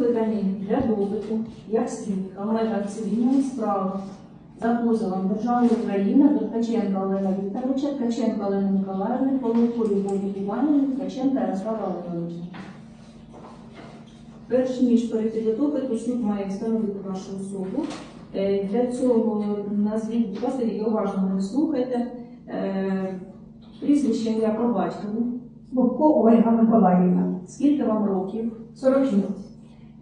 викликані для допиту як свідка в межах цивільної справи за позовом Держави України до Ткаченка Олега Вікторовича, Ткаченка Олени Миколаївни, Половку Любові Іванівни, Ткаченка Ярослава Олеговича. Перш ніж перейти до допиту, суд має встановити вашу особу. Е, Для цього назвіть, будь ласка, тільки уважно мене слухайте. Е, Прізвище ім'я по батькові. Бобко Ольга Миколаївна, Скільки вам років? 46.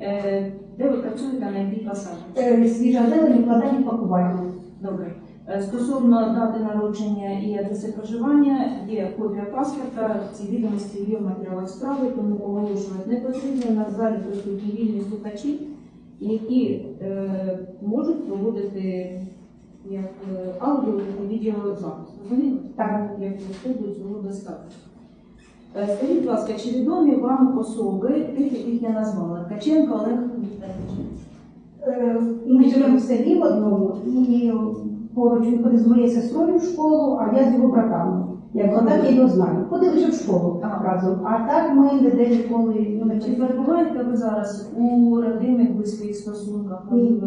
Е, Де ви працюєте на якій посаді? Е, Свіжа зелень, вкладання пакування. Добре. Е, Стосовно дати народження і адреси проживання, є копія паспорта, ці відомості є в матеріалах справи, тому оголошувати не потрібно. На залі присутні вільні слухачі, які е, можуть проводити як аудіо, так і відеозапис. Розумієте? Так. Як виходить цього достатньо. Е, Скажіть, будь ласка, чи відомі вам особи, тих, яких я назвала? Ткаченко Олег Вікторович? Е, Ми живемо в селі в одному, і поруч він ходив з моєю сестрою в школу, а я з його братами. Як отак я його знаю. Ходили вже в школу разом. А так ми ніде ніколи ну, не Чи перебуваєте ви зараз у родинних близьких стосунках? Ні.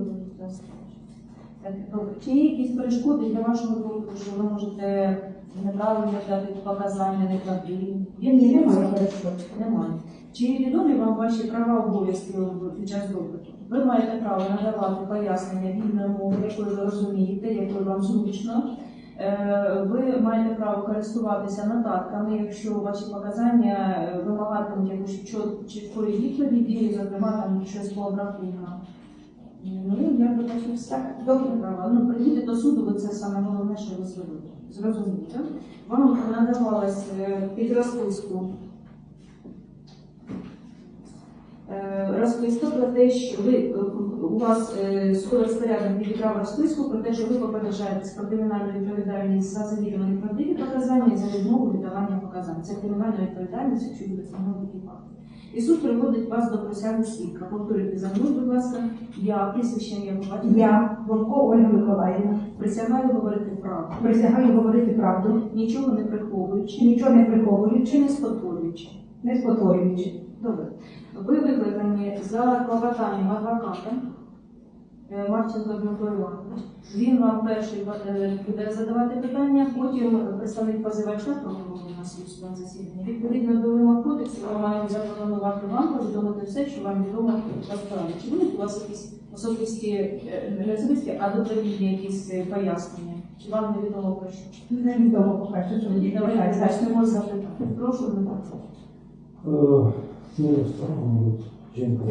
Чи є якісь перешкоди для вашого допиту, що ви можете неправильно дати показання, неправдиві? Є Ні, немає перешкоди? перешкод. Немає. Чи відомі вам ваші права обов'язки під час допиту? Ви маєте право надавати пояснення вільною мовою, якою ви розумієте, якою вам зручно. Е, Ви маєте право користуватися нотатками, якщо ваші показання е, вимагатимуть чіт- чіткої відповіді, зокрема там щось по обрахункам. Би все. Добре права. Ну, прийдіть до суду, бо це саме головне, що ви зробили. Зрозуміло. Вам надавалась е, під розписку Е, розписка про те, що ви е, у вас е, скоро розпорядник відібрав розписку про те, що ви попереджаєтесь про кримінальну відповідальність за завідомо неправдиві показання і за відмову віддавання показань. Це кримінальна відповідальність, якщо буде встановлені факти. І суд приводить вас до присяги свідка. Повторюйте за мною, будь ласка, я прізвище я побачив. Я, Бобко Ольга Миколаївна, Присягаю говорити правду, присягаю говорити правду, нічого не приховуючи, нічого не приховуючи, чи не спотворюючи. не спотворюючи. Добре. Ви викликані за клопотанням адвоката е, Марченко Дмитро Іванович. Він вам перший е, буде задавати питання, потім представник позивача, тому у нас є судове засідання. Відповідно до вимог кодексу, ми маємо запропонувати вам повідомити все, що вам відомо по справі. Чи будуть у вас якісь особисті, е, не особисті, а доповідні якісь е, пояснення? Чи вам невідомо про що? Невідомо поки що, що Тоді давайте почнемо з запитань. Прошу, Дмитро. Ну, старому вот, Женька.